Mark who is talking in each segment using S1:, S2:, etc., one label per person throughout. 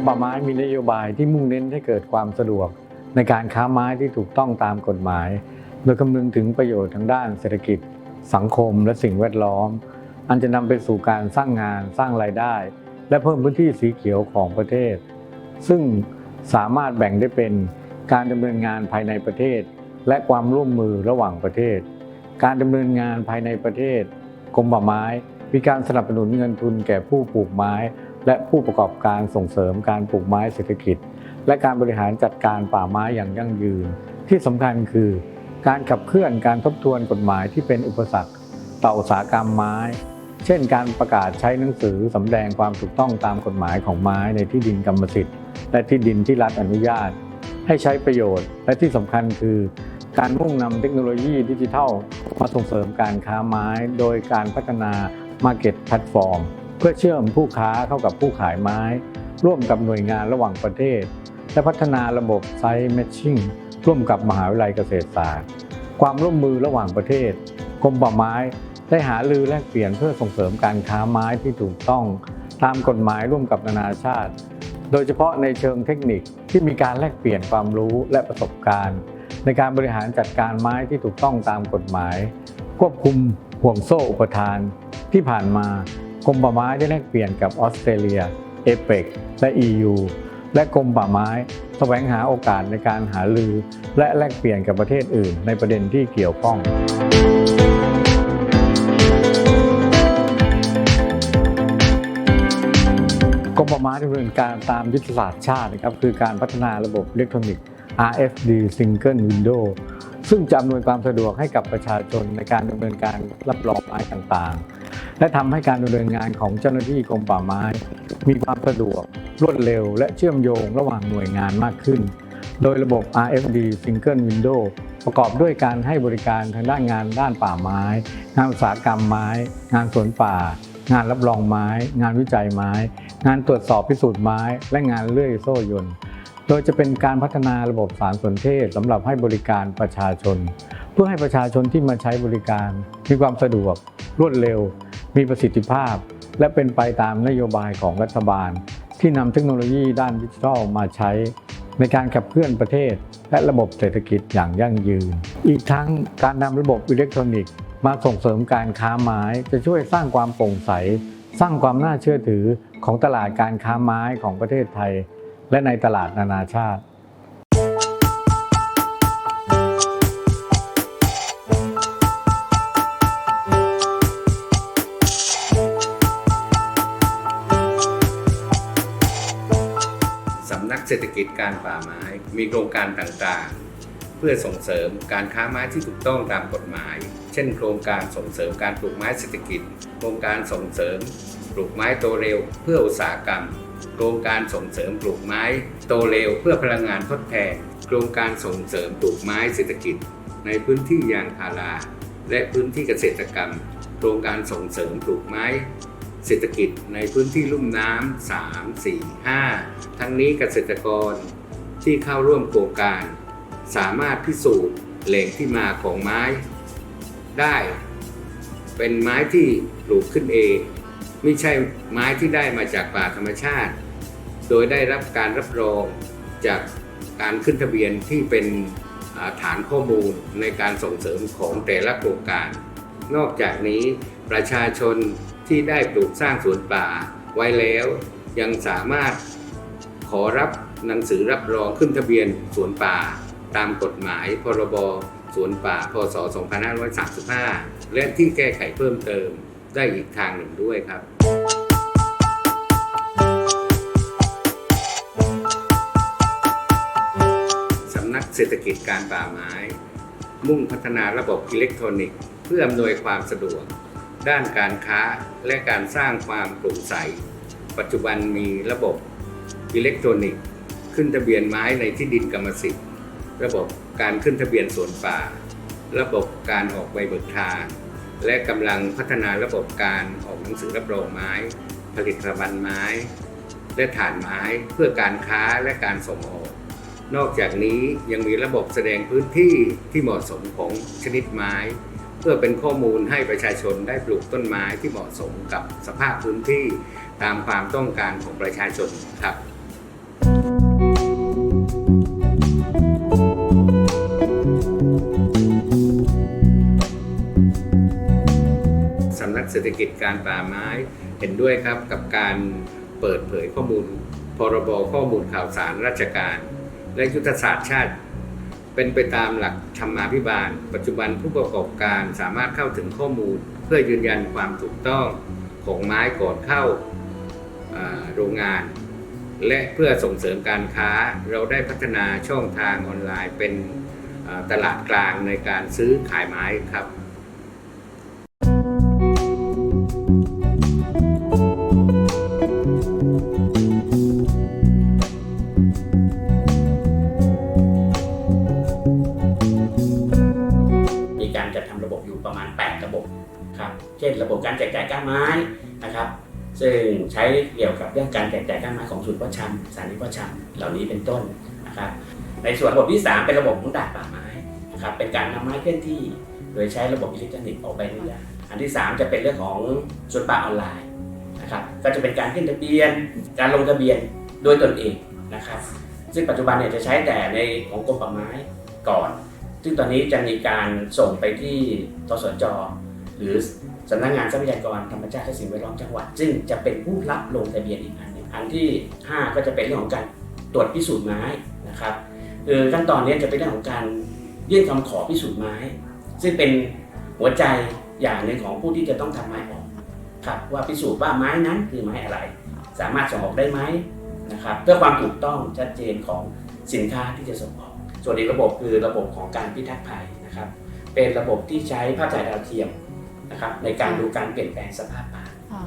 S1: มป่าไม้มีนโยบายที่มุ่งเน้นให้เกิดความสะดวก ในการค้าไม้ที่ถูกต้องตามกฎหมาย โดยคำนึงถึงประโยชน์ทางด้านเศรษฐกิจ สังคม และสิ่งแวดล้อม อันจะนำไปสู่การสร้างงานสร้างรายได้ และเพิ่มพื้นที่สีเขียวของประเทศ ซึ่งสามารถแบ่งได้เป็นการดำเนินงานภายในประเทศ และความร่วมมือระหว่างประเทศ การดำเนินงานภายในประเทศกรมป่าไม้มีการสนับสนุนเงินทุนแก่ผู้ปลูกไม้ และผู้ประกอบการส่งเสริมการปลูกไม้เศรษฐกิจ และการบริหารจัดการป่าไม้อย่างยั่งยืน ที่สำคัญคือ การขับเคลื่อนการทบทวนกฎหมายที่เป็นอุปสรรค ต่ออุตสาหกรรมไม้ เช่น การประกาศใช้หนังสือสำแดงความถูกต้องตามกฎหมายของไม้ในที่ดินกรรมสิทธิ์ และที่ดินที่รัฐอนุญาต ให้ใช้ประโยชน์ และที่สำคัญคือการมุ่งนำเทคโนโลยีดิจิทัล มาส่งเสริมการค้าไม้ โดยการพัฒนา Market Platform เพื่อเชื่อมผู้ค้าเข้ากับผู้ขายไม้ ร่วมกับหน่วยงานระหว่างประเทศ และพัฒนาระบบไซต์แมทชิ่งร่วมกับมหาวิทยาลัยเกษตรศาสตร์ ความร่วมมือระหว่างประเทศกรมป่าไม้ได้หารือแลกเปลี่ยนเพื่อส่งเสริมการค้าไม้ที่ถูกต้อง ตามกฎหมายร่วมกับนานาชาติ โดยเฉพาะในเชิงเทคนิคที่มีการแลกเปลี่ยนความรู้และประสบการณ์ ในการบริหารจัดการไม้ที่ถูกต้องตามกฎหมาย ควบคุมห่วงโซ่อุปทานที่ผ่านมา กรมป่าไม้ได้แลกเปลี่ยนกับออสเตรเลีย เอเปกและ EU และกรมป่าไม้แสวงหาโอกาสในการหารือ และแลกเปลี่ยนกับประเทศอื่น ในประเด็นที่เกี่ยวข้องกรมป่าไม้ดำเนินการตามยุทธศาสตร์ชาตินะครับคือการพัฒนาระบบอิเล็กทรอนิกส์ RFD Single Window ซึ่งจะอำนวยความสะดวกให้กับประชาชนในการดำเนินการรับรองไม้ต่างๆ และทำให้การดำเนินงานของเจ้าหน้าที่กรมป่าไม้ มีความสะดวกรวดเร็ว และเชื่อมโยงระหว่างหน่วยงานมากขึ้น โดยระบบ RFD Single Window ประกอบด้วยการให้บริการทางด้านงานด้านป่าไม้ งานอุตสาหกรรมไม้ งานสวนป่า งานรับรองไม้ งานวิจัยไม้ งานตรวจสอบพิสูจน์ไม้ และงานเลื่อยโซ่ยนต์โดยจะเป็นการพัฒนาระบบสารสนเทศสำหรับให้บริการประชาชน เพื่อให้ประชาชนที่มาใช้บริการมีความสะดวกรวดเร็ว มีประสิทธิภาพ และเป็นไปตามนโยบายของรัฐบาล ที่นำเทคโนโลยีด้านดิจิทัลมาใช้ ในการขับเคลื่อนประเทศ และระบบเศรษฐกิจอย่างยั่งยืน อีกทั้งการนำระบบอิเล็กทรอนิกส์ มาส่งเสริมการค้าไม้จะช่วยสร้างความโปร่งใส สร้างความน่าเชื่อถือของตลาดการค้าไม้ของประเทศไทย และในตลาดนานาชาติ
S2: เศรษฐกิจการป่าไม้ มีโครงการต่างๆ เพื่อส่งเสริมการค้าไม้ที่ถูกต้องตามกฎหมาย เช่น โครงการส่งเสริมการปลูกไม้เศรษฐกิจ โครงการส่งเสริมปลูกไม้โตเร็ว เพื่ออุตสาหกรรม โครงการส่งเสริมปลูกไม้โตเร็ว เพื่อพลังงานทดแทน โครงการส่งเสริมปลูกไม้เศรษฐกิจ ในพื้นที่ยางพาราและพื้นที่เกษตรกรรม โครงการส่งเสริมปลูกไม้ เศรษฐกิจในพื้นที่ลุ่มน้ำ 3 4 5 ทั้งนี้เกษตรกรที่เข้าร่วมโครงการ สามารถพิสูจน์แหล่งที่มาของไม้ ได้ เป็นไม้ที่ปลูกขึ้นเอง ไม่ใช่ไม้ที่ได้มาจากป่าธรรมชาติ โดยได้รับการรับรองจากการขึ้นทะเบียนที่เป็นฐานข้อมูลในการส่งเสริมของแต่ละโครงการ นอกจากนี้ประชาชน ที่ได้ปลูกสร้างสวนป่าไว้แล้ว ยังสามารถขอรับหนังสือรับรองขึ้นทะเบียนสวนป่า ตามกฎหมายพรบสวนป่า พศ 2535 และที่แก้ไขเพิ่มเติมได้อีกทางหนึ่งด้วยครับสำนักเศรษฐกิจการป่าไม้ มุ่งพัฒนาระบบอิเล็กทรอนิกส์ เพื่ออำนวยความสะดวก ด้านการค้าและการสร้างความโปร่งใส ปัจจุบันมีระบบอิเล็กทรอนิกส์ ขึ้นทะเบียนไม้ในที่ดินกรรมสิทธิ์ ระบบการขึ้นทะเบียนสวนป่า ระบบการออกใบเบิกทาง และกำลังพัฒนาระบบการออกหนังสือรับรองไม้ ผลิตภัณฑ์ไม้ และฐานไม้เพื่อการค้าและการส่งออก นอกจากนี้ยังมีระบบแสดงพื้นที่ที่เหมาะสมของชนิดไม้ เพื่อเป็นข้อมูลให้ประชาชนได้ปลูกต้นไม้ที่เหมาะสมกับสภาพพื้นที่ตามความต้องการของประชาชนครับสำนักเศรษฐกิจการป่าไม้เห็นด้วยครับกับการเปิดเผยข้อมูล พรบข้อมูลข่าวสารราชการ และยุทธศาสตร์ชาติ เป็นไปตามหลักธรรมาภิบาล ปัจจุบันผู้ประกอบการสามารถเข้าถึงข้อมูล เพื่อยืนยันความถูกต้องของไม้ก่อนเข้าโรงงาน และเพื่อส่งเสริมการค้าเราได้พัฒนาช่องทางออนไลน์เป็นตลาดกลางในการซื้อขายไม้ครับ
S3: การแจกจ่ายก้านไม้นะครับ ซึ่งใช้เกี่ยวกับเรื่องการแจกจ่ายก้านไม้ของศูนย์พ่อชำสานีพ่อชำเหล่านี้เป็นต้นนะครับ ในส่วนระบบที่ 3 เป็นระบบของด่านป่าไม้นะครับเป็นการนำไม้เคลื่อนที่โดยใช้ระบบอิเล็กทรอนิกส์ออกใบอนุญาตอันที่ 3 จะเป็นเรื่องของสวนป่าออนไลน์นะครับก็จะเป็นการขึ้นทะเบียน การลงทะเบียนโดยตนเองนะครับ ซึ่งปัจจุบันเนี่ยจะใช้แต่ในของกรมป่าไม้ก่อน ซึ่งตอนนี้จะมีการส่งไปที่ตสจหรือ สำนักงานทรัพยากรธรรมชาติและสิ่งแวดล้อมจังหวัด ซึ่งจะเป็นผู้รับลงทะเบียนอีกอันหนึงอันที่ 5 ก็จะเป็นเรื่องของการตรวจพิสูจน์ไม้นะครับคือขั้นตอนนี้จะเป็นเรื่องของการยื่นคำขอพิสูจน์ไม้ ซึ่งเป็นหัวใจอย่างหนึ่งของผู้ที่จะต้องทำไม้ออกครับว่าพิสูจน์ว่าไม้นั้นคือไม้อะไร สามารถส่งออกได้ไหมนะครับเพื่อความถูกต้องชัดเจนของสินค้าที่จะส่งออก ส่วนอีกระบบคือระบบของการพิทักษ์ภัยนะครับ เป็นระบบที่ใช้ภาพถ่ายดาวเทียม นะครับในการดูการเปลี่ยนแปลงสภาพป่า
S4: ค่ะ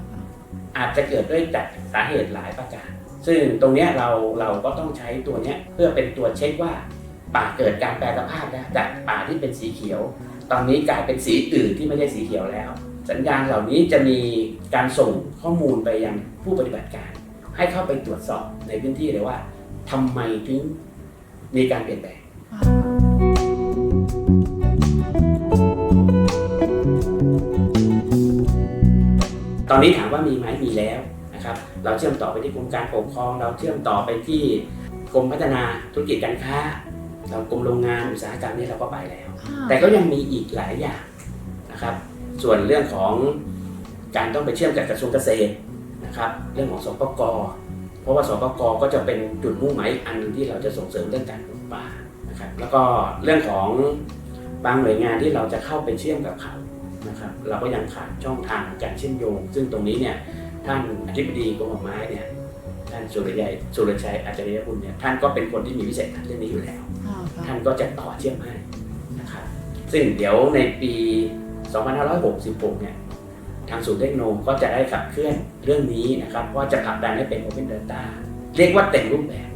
S3: อาจจะเกิดด้วยจากสาเหตุหลายประการ ซึ่งตรงเนี้ยเราเราก็ต้องใช้ตัวเนี้ยเพื่อเป็นตัวเช็คว่า ป่าเกิดการแปรสภาพแล้วจากป่าที่เป็นสีเขียว ตอนนี้กลายเป็นสีอื่นที่ไม่ใช่สีเขียวแล้ว สัญญาณเหล่านี้จะมีการส่งข้อมูลไปยังผู้ปฏิบัติการ ให้เข้าไปตรวจสอบในพื้นที่เลยว่าทำไมถึงมีการเปลี่ยนแปลง อนนี้ถามว่ามีไหมมีแล้วนะครับ เราเชื่อมต่อไปที่กรมการปกครอง เราเชื่อมต่อไปที่กรมพัฒนาธุรกิจการค้า เรากรมโรงงานอุตสาหกรรมนี่เราก็ไปแล้ว แต่ก็ยังมีอีกหลายอย่างนะครับ ส่วนเรื่องของการต้องไปเชื่อมกับกระทรวงเกษตรนะครับ เรื่องของสปกเพราะว่าสปกก็จะเป็นจุดมุ่งหมายอีกอันหนึงที่เราจะส่งเสริมเรื่องการปลูกป่านะครับ แล้วก็เรื่องของบางหน่วยงานที่เราจะเข้าไปเชื่อมกับเขา นะครับเราก็ยังขาดช่องทางการเชื่อมโยง ซึ่งตรงนี้เนี่ยท่านอธิบดีกรมป่าไม้เนี่ยท่านสุรชัยสุรชัยอาจารยคุณเนี่ยท่านก็เป็นคนที่มีวิสัยทัศน์เรื่องนี้อยู่แล้ว ท่านก็จะต่อเชื่อมให้นะครับซึ่งเดี๋ยวในปี 2566 เนี่ยทางศูนย์เทคโนก็จะได้ขับเคลื่อนเรื่องนี้นะครับว่าจะผลักดันให้เป็น Open Data เรียกว่าเต็มรูปแบบ